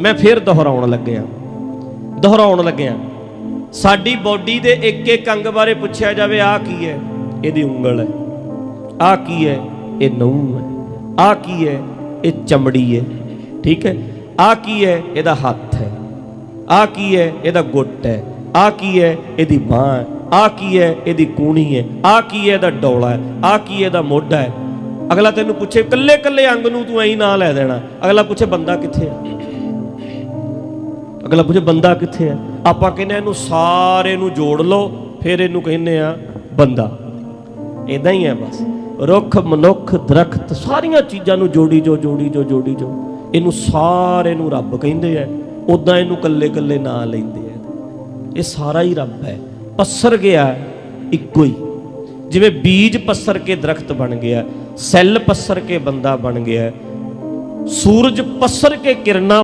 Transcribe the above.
ਮੈਂ ਫਿਰ ਦੁਹਰਾਉਣ ਲੱਗਿਆ। ਦੁਹਰਾਉਣ ਲੱਗਿਆ। ਸਾਡੀ ਬਾਡੀ ਦੇ ਇੱਕ ਇੱਕ ਅੰਗ ਬਾਰੇ ਪੁੱਛਿਆ ਜਾਵੇ ਆ ਕੀ ਹੈ? ਇਹਦੀ ਉਂਗਲ ਹੈ। ਆ ਕੀ ਹੈ? ਇਹ ਨਹੁੰ ਹੈ। ਆ ਕੀ ਹੈ? ਇਹ ਚਮੜੀ ਹੈ। ਠੀਕ ਹੈ? ਆ ਕੀ ਹੈ? ਇਹਦਾ ਹੱਥ ਹੈ। ਆ ਕੀ ਹੈ? ਇਹਦਾ ਗੁੱਟ ਹੈ। ਆ ਕੀ ਹੈ? ਇਹਦੀ ਬਾਹ ਹੈ। ਆ ਕੀ ਹੈ? ਇਹਦੀ ਕੂਣੀ ਹੈ। ਆ ਕੀ ਹੈ? ਇਹਦਾ ਡੌਲਾ ਹੈ। ਆ ਕੀ ਹੈ? ਇਹਦਾ ਮੋਢਾ ਹੈ। ਅਗਲਾ ਤੈਨੂੰ ਪੁੱਛੇ ਕੱਲੇ ਕੱਲੇ ਅੰਗ ਨੂੰ ਤੂੰ ਐਂ ਨਾ ਲੈ ਦੇਣਾ। ਅਗਲਾ ਪੁੱਛੇ, ਬੰਦਾ ਕਿੱਥੇ ਹੈ ਅਗਲਾ ਪੁੱਛੇ, ਬੰਦਾ ਕਿੱਥੇ ਹੈ? ਆਪਾਂ ਕਹਿੰਦੇ ਇਹਨੂੰ ਸਾਰੇ ਨੂੰ ਜੋੜ ਲਓ, ਫਿਰ ਇਹਨੂੰ ਕਹਿੰਦੇ ਆ ਬੰਦਾ। ਇਦਾਂ ਹੀ ਹੈ ਬਸ। ਰੁੱਖ, ਮਨੁੱਖ, ਦਰਖਤ ਸਾਰੀਆਂ ਚੀਜ਼ਾਂ ਨੂੰ ਜੋੜੀ ਜੋ ਜੋੜੀ ਜੋ ਜੋੜੀ ਜੋ। ਇਹਨੂੰ ਸਾਰੇ ਨੂੰ ਰੱਬ ਕਹਿੰਦੇ ਆ ਉਦਾਂ ਇਹਨੂੰ ਕੱਲੇ ਕੱਲੇ ਨਾਂ ਲੈਂਦੇ ਆ ਇਹ ਸਾਰਾ ਹੀ ਰੱਬ ਹੈ। ਪਸਰ ਗਿਆ ਇੱਕੋ ਹੀ। ਜਿਵੇਂ ਬੀਜ ਪਸਰ ਕੇ ਦਰਖਤ ਬਣ ਗਿਆ, ਸੈੱਲ ਪਸਰ ਕੇ ਬੰਦਾ ਬਣ ਗਿਆ, ਸੂਰਜ ਪਸਰ ਕੇ ਕਿਰਨਾਂ